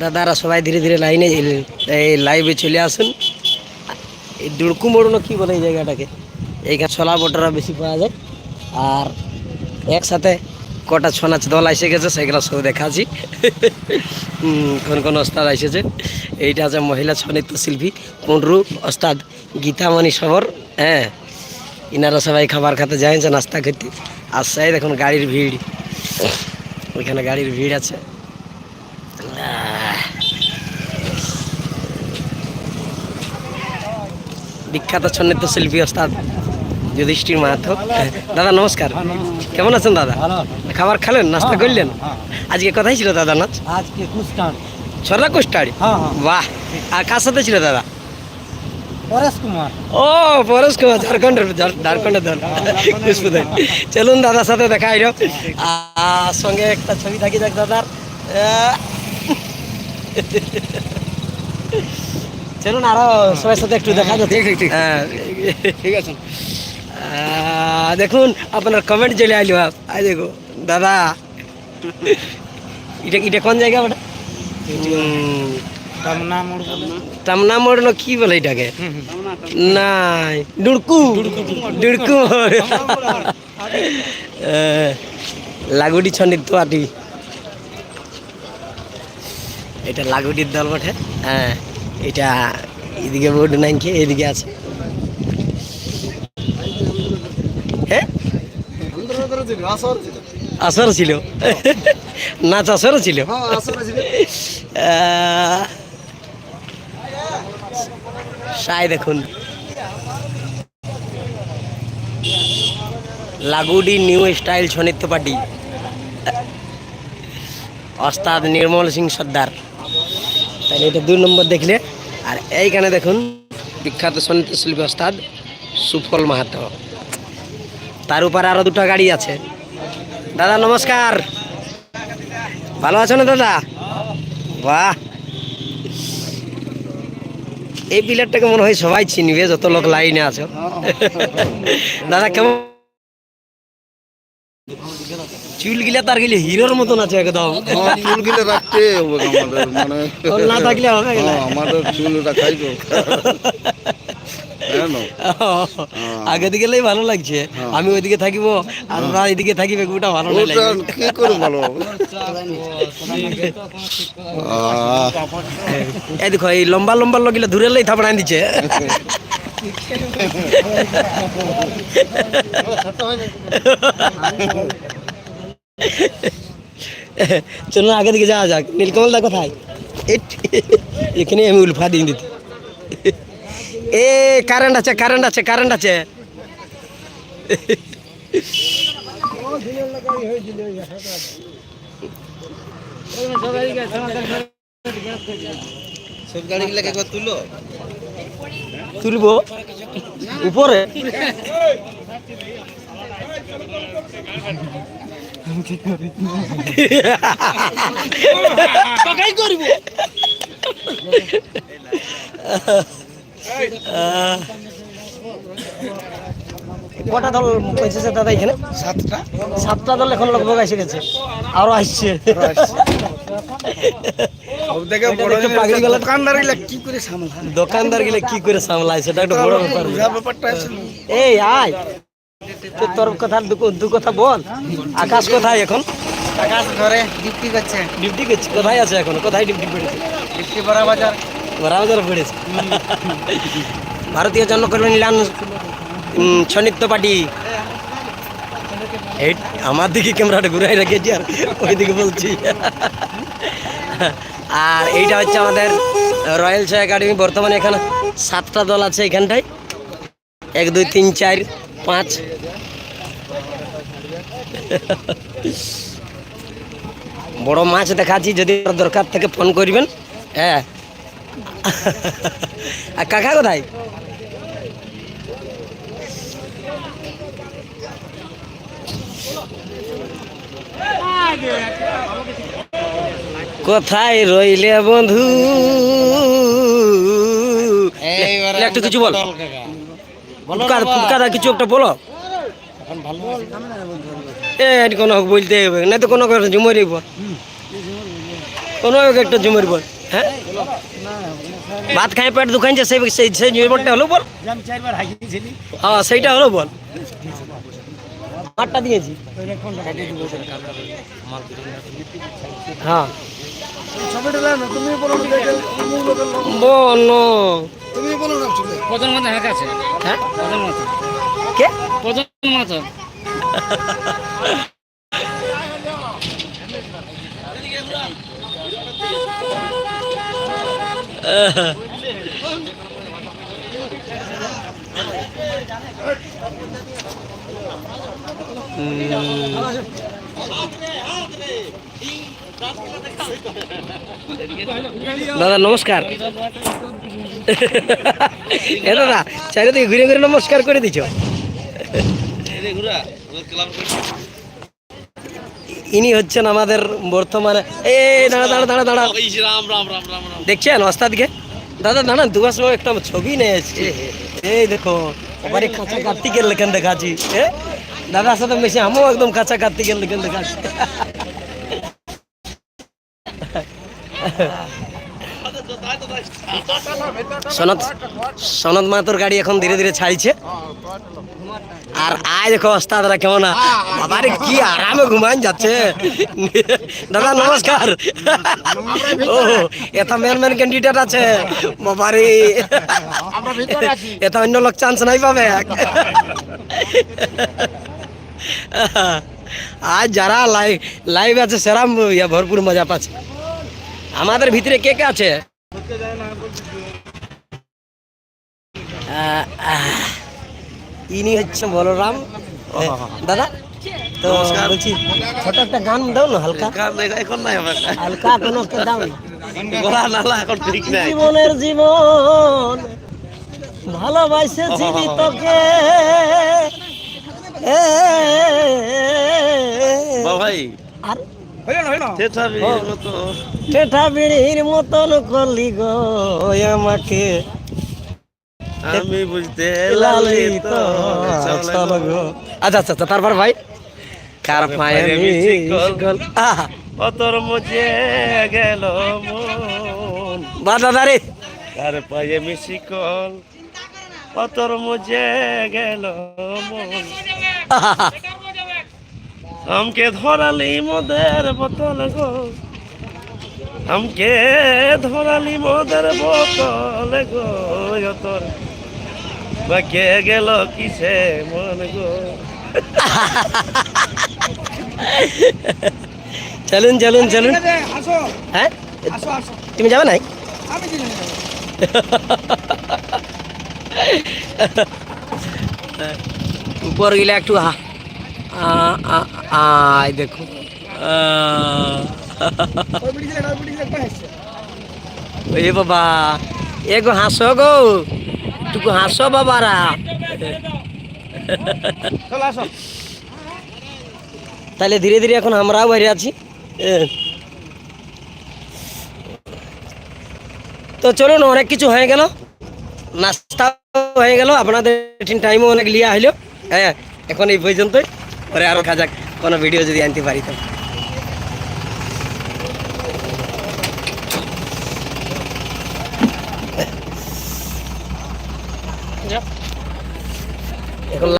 দাদারা সবাই ধীরে ধীরে লাইনে এই লাইভে চলে আসুন। এই দুড়কু মোড়নো কি বলে এই জায়গাটাকে? এইখানে ছোলা বটরা বেশি পাওয়া যায়। আর একসাথে কটা ছৌ নাচ দল এসে গেছে সেগুলো সব দেখাচ্ছি। হুম, কোন কোন ওস্তাদ এসেছে। এইটা আছে মহিলা ছৌ শিল্পী কুন্ডরু ওস্তাদ গীতামণি শহর হ্যাঁ। ইনারা সবাই খাবার খেতে যাইছে নাস্তা খেতে। আর সেই দেখুন গাড়ির ভিড়। ওইখানে গাড়ির ভিড় আছে। বিখ্যাত ছৌ শিল্পী ওস্তাদ যুধিষ্ঠির মাহাতো। দাদা নমস্কার। কেমন আছেন দাদা? খাবার খেলেন? নাস্তা হ্যাঁ, করলেন? হ্যাঁ। আজকে কোথায় ছিল দাদা নাচ? আজকে কুস্টান ছড়া কোস্টাড়ি হ্যাঁ হ্যাঁ। বাহ। আর কার সাথে ছিল দাদা? পরেশ কুমার। ও পরেশ কুমার ঝাড়খণ্ডের ঝাড়খণ্ডের ধর খুশবুদাই। চলুন দাদার সাথে দেখা হইল। আর সঙ্গে একটা ছবি থাকি যাক দাদার। চলুন আরও সবার সাথে একটু দেখা যাচ্ছে ঠিক ঠিক হ্যাঁ। ঠিক আছে। দেখুন আপনার কমেন্ট চলে আইলো আই দেখো দাদা। এটা এটা কোন জায়গা ওটা টামনা মোড় না কি বলে এটাকে? নাই ডুড়কু। ডুড়কু লাগুডি ছন্দিত আটি এটা লাগুডির দল বটে। হ্যাঁ। এটা এদিকে বোর্ড নাইনকে এদিকে আছে। হ্যাঁ? আসর ছিল। নাচ আসর ছিল। সাই দেখুন। লাগুডি নিউ স্টাইল ছনিত্য পার্টি। ওস্তাদ নির্মল সিং সর্দার। তাহলে এটা দুই নম্বর দেখলে। এইখানে দেখুন বিখ্যাত সংগীত শিল্পী ওস্তাদ সুফল মাহাতো। তার উপরে আরও দুটো গাড়ি আছে। দাদা নমস্কার। ভালো আছো না দাদা? বাহ। এই প্লেয়ারটাকে মনে হয় সবাই চিনবে যত লোক লাইনে আছো। দাদা কেমন চুল গিলা তার গেলে হিরোর মতন আছে একদম। আমার চুল গিলে রাখতে হবে আমাদের মানে ওর না থাকলে হবে না। হ্যাঁ, আমাদের চুল রাখাই আগে দিকে গেলেই ভালো লাগছে। আমি ওইদিকে থাকিব আর ওরা এদিকে থাকিবে ওটা ভালো লাগবে। কি করে ভালো? এই দেখো এই লম্বা লম্বা লগিলে দূরে লাই থাপড়াই দিচ্ছে। চলো আগে দিকে যাওয়া যাক নীলকমল দা কোথায় এখানে আমি উলফা দিয়ে দিতে এ কারেন্ট আছে কারেন্ট আছে কারেন্ট আছে তুলবো উপরে কটা দল পৌঁছেছে দাদা এখানে? সাতটা। সাতটা দল এখন লগভগ এসে গেছে। আরও আসছে। দোকানদার গিলা কি করে সামলায় সেটা একটা বড় ব্যাপার। এই আয়। তোর কথা দু- কথা বল। আকাশ কোথায় এখন? আকাশ ঘরে ডিউটি করছে। ডিউটি করছে? কোথায় আছে এখন? কোথায় ডিউটি পড়েছে? ডিউটি বড় বাজার। বরাবর পড়েছে। ভারতীয় জনকল্যাণ উম, ছনিত্য পার্টি। এই আমার দিকে ক্যামেরাটা ঘুরাই রেখেছি আর ওই দিকে বলছি। আর এইটা হচ্ছে আমাদের রয়্যাল চা একাডেমি। বর্তমানে এখানে সাতটা দল আছে এখানটায়। এক দুই তিন চার পাঁচ বড় মাছ দেখাচ্ছি যদি দরকার থেকে ফোন করবেন। হ্যাঁ। আর কাকা কোথায়? কোথায় রইলে বন্ধু? একটু কিছু বল। ফুটকা ফুটকা কিছু একটা বলো। এ এটি কোনো হোক বলতে হবে। না তো কোনো কথা জুমে রইব কোনো একটা জমির বল। হ্যাঁ ভাত খাই পেট দুখাইছে সেই সেই সেই জমির হলো বল। হ্যাঁ সেইটা হলো বল। আটটা দিয়েছি। হ্যাঁ বলো তুমি বলো না। বল বলো আছে। হ্যাঁ? কে? মতো দাদা নমস্কার। এ দাদা চারিদিকে ঘুরে ঘুরে নমস্কার করে দিছ। ইনি হচ্ছেন আমাদের বর্তমানে এই দাঁড়া দাঁড়া দাঁড়া দাঁড়া। দেখছেন ওস্তাদকে? দাদা দাঁড়ান দুবার সময় একটা ছবি নিয়েছে এই দেখো বাড়ি কাঁচা কার্তিকের লেখেন দেখাচ্ছি এ? দাদার সাথে মিশে আমিও একদম কাঁচা কার্তিকের লেখেন দেখাচ্ছি। সনদ সনদ মাহাতোর গাড়ি এখন ধীরে ধীরে ছাড়ছে। আর আয় দেখো ওস্তাদরা কেমন বাবারে কি আরামে ঘুমান যাচ্ছে। দাদা নমস্কার। ও এটা মেন মেন ক্যান্ডিডেট আছে। বাবারে এটা অন্য লোক চান্স নাই পাবে। আজ যারা লাইভ লাইভ আছে সেরাম ভরপুর মজা পাচ্ছে। আমাদের ভিতরে কে কে আছে? ইনি হচ্ছে বলরাম। দাদা তো বলছি ছোট একটা গান দাও না হালকা। এখন নাই হালকা কোনো একটা দাও না। গলা নালা এখন ঠিক নাই। জীবনের জীবন ভালোবাসে জীবিতকে। এ, ভাই আর? ঠেঠা বিড়ির মতন করলি গো আমাকে। আমি বুঝতে লালিত আচ্ছা আচ্ছা আচ্ছা তারপর ভাই? কার পায়ে আহা। অতর মুঝে গেল মন। বা দাদা রে। কার পায়ে মিশিকল অতর মুঝে গেল মন। আমকে ধরালি মদের বোতল গো। আমকে ধরালি মদের বোতল গো। তোর বাকে গেল কিসে মন গো? চলুন চলুন চলুন। হ্যাঁ? তুমি যাবে নাই? উপর গেলে একটু হা আ- আ- আয় দেখো। আহ, ওই বাবা। এগো হাসো গো। টুকু হাসো বাবারা। তাহলে ধীরে ধীরে এখন আমরাও বাইরে আছি। তো চলুন অনেক কিছু হয়ে গেল। নাস্তা হয়ে গেল। আপনাদের টাইমও অনেক লিয়া হইল। হ্যাঁ এখন এই পর্যন্তই। পরে আরও খাজাক কোনো ভিডিও যদি আনতে পারি তো।